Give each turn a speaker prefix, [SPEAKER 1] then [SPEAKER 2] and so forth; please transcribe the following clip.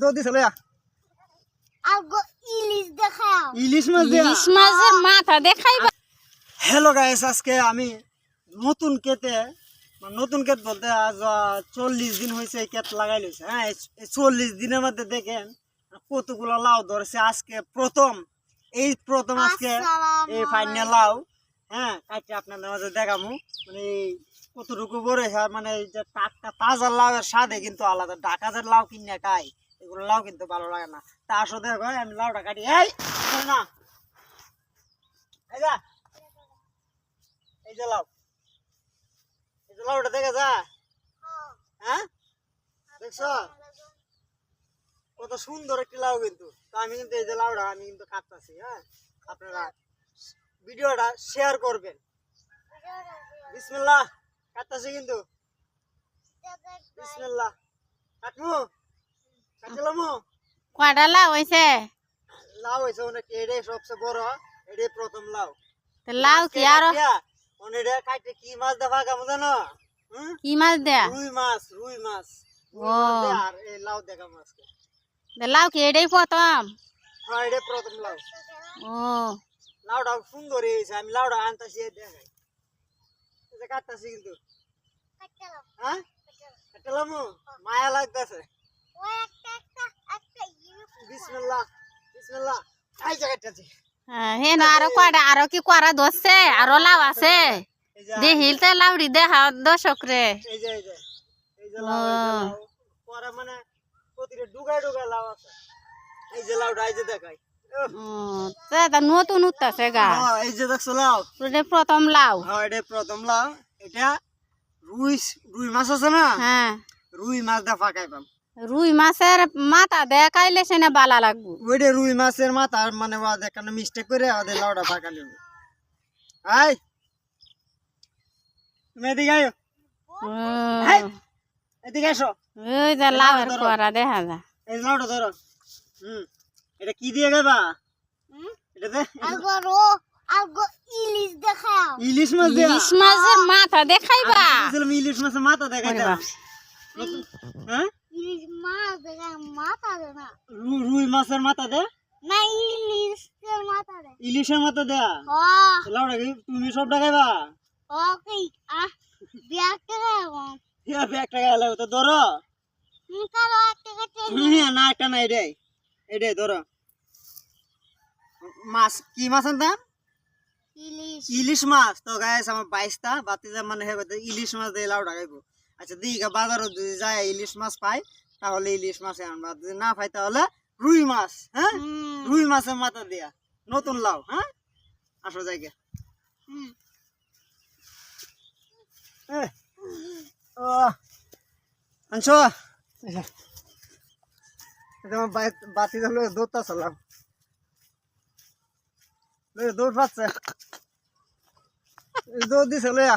[SPEAKER 1] দৌড় দিছে লয়া।
[SPEAKER 2] ইলিশ দেখাও।
[SPEAKER 1] ইলিশ মাছ
[SPEAKER 3] ইলিশ মাছের মাথা দেখাইবা।
[SPEAKER 1] হ্যালো গাইস আজকে আমি নতুন কেতে নতুন কেত বলতে আজ চল্লিশ দিন হয়েছে এই কেত লাগাই লইছে হ্যাঁ এই চল্লিশ দিনের মধ্যে দেখেন কতগুলো লাউ ধরেছে। আজকে প্রথম এই প্রথম আজকে এই ফাইনাল লাউ। হ্যাঁ কাটে আপনাদের মাঝে দেখামু। মানে কতটুকু বড় হ্যাঁ মানে এই যে টাটকা তাজা লাউয়ের স্বাদে কিন্তু আলাদা। ঢাকা যে লাউ কিনে খাই লাউ কিন্তু ভালো লাগে না। তা আসো দেখো আমি লাউটা কাটি, এই না। লাউটা দেখে হ্যাঁ? দেখছ? কত সুন্দর একটি লাউ কিন্তু। আমি কিন্তু এই যে লাউটা, আমি কিন্তু কাটতেছি হ্যাঁ? আপনারা ভিডিওটা শেয়ার করবেন। কাটতেছি কিন্তু।
[SPEAKER 3] কয়টা লাউ হয়েছে
[SPEAKER 1] লাউ হয়েছে অনেক এটাই সবচেয়ে বড় এটাই প্রথম লাউ।
[SPEAKER 3] লাউ কি
[SPEAKER 1] আরও? কাটে কি মাছ দেখা কেমন জানো?
[SPEAKER 3] কি মাছ দেয়া?
[SPEAKER 1] রুই মাছ রুই মাছ।
[SPEAKER 3] ও।
[SPEAKER 1] আর এই লাউ দেখা মাছকে।
[SPEAKER 3] তো লাউ কি এটাই প্রথম?
[SPEAKER 1] হ্যাঁ এটাই প্রথম লাউ।
[SPEAKER 3] ও।
[SPEAKER 1] লাউটা সুন্দর হয়েছে আমি লাউটা আনতেছি দেখাই। যে কিন্তু। হ্যাঁ? কাটলামু? মায়া লাগতেছে।
[SPEAKER 3] হ্যাঁ, হেন আরও কয়টা আরও কি করা ধরছে? আরও লাউ আছে। দেখিল তো লাউড়ি দেখা দর্শক রে। নতুন উঠতেছে গা।
[SPEAKER 1] এই যে দেখছ লাউ।
[SPEAKER 3] এটা প্রথম লাউ।
[SPEAKER 1] হ্যাঁ এটা প্রথম লাউ। এটা রুই রুই মাছ আছে না?
[SPEAKER 3] হ্যাঁ।
[SPEAKER 1] রুই মাছ দা ফাঁকাই পাম।
[SPEAKER 3] রুই মাছের মাথা দেখাইলে সে না বালা লাগবো।
[SPEAKER 1] ওইটা রুই মাছের মাথা মানে ওদের কারণে মিস্টেক করে ওদের লাউটা ফাঁকা নেব। আই তুমি এদিকে আয়ো।
[SPEAKER 3] ও,
[SPEAKER 1] এদিকে এসো
[SPEAKER 3] ওই যে লাউয়ের করা দেখা যা।
[SPEAKER 1] এই লাউটা ধরো। হুম। এটা কি দিয়ে গাইবা এটা দে।
[SPEAKER 2] আলগো রো আলগো ইলিশ দেখাও।
[SPEAKER 1] ইলিশ মাছ দিয়া
[SPEAKER 3] ইলিশ মাছের মাথা দেখাইবা।
[SPEAKER 1] বলছিলাম ইলিশ মাছের মাথা দেখাইতে
[SPEAKER 3] ওরে বাপ।
[SPEAKER 1] হ্যাঁ?
[SPEAKER 2] ইলিশ মাছ দেখাও মাথা দে না।
[SPEAKER 1] রু- রুই মাছের মাথা দে
[SPEAKER 2] না ইলিশের মাথা দে
[SPEAKER 1] ইলিশের মাথা কি তুমি সব
[SPEAKER 2] ওকে ব্যাগ
[SPEAKER 1] ইয়া গেলে তো ধরো।
[SPEAKER 2] তুমি কারও একটা কাছে
[SPEAKER 1] হ্যাঁ, না একটা না এটাই। এটাই ধরো। মাছ কি মাছ আনতাম
[SPEAKER 2] ইলিশ।
[SPEAKER 1] ইলিশ মাছ। তো গাইস আমার বাইশটা বাতিজা মানে হে ইলিশ মাছ দিয়ে লাউ ডাকাইবো আচ্ছা দিঘা বাজারও যদি যায় ইলিশ মাছ পাই তাহলে ইলিশ মাছ আনবা। যদি না পাই তাহলে রুই মাছ হ্যাঁ? রুই মাছের মাথা দিয়া। নতুন লাউ হ্যাঁ? আসো জায়গা আনছো? বাতি দৌড়টা চালাম দৌড় পাচ্ছে। দৌড় দিছে লয়া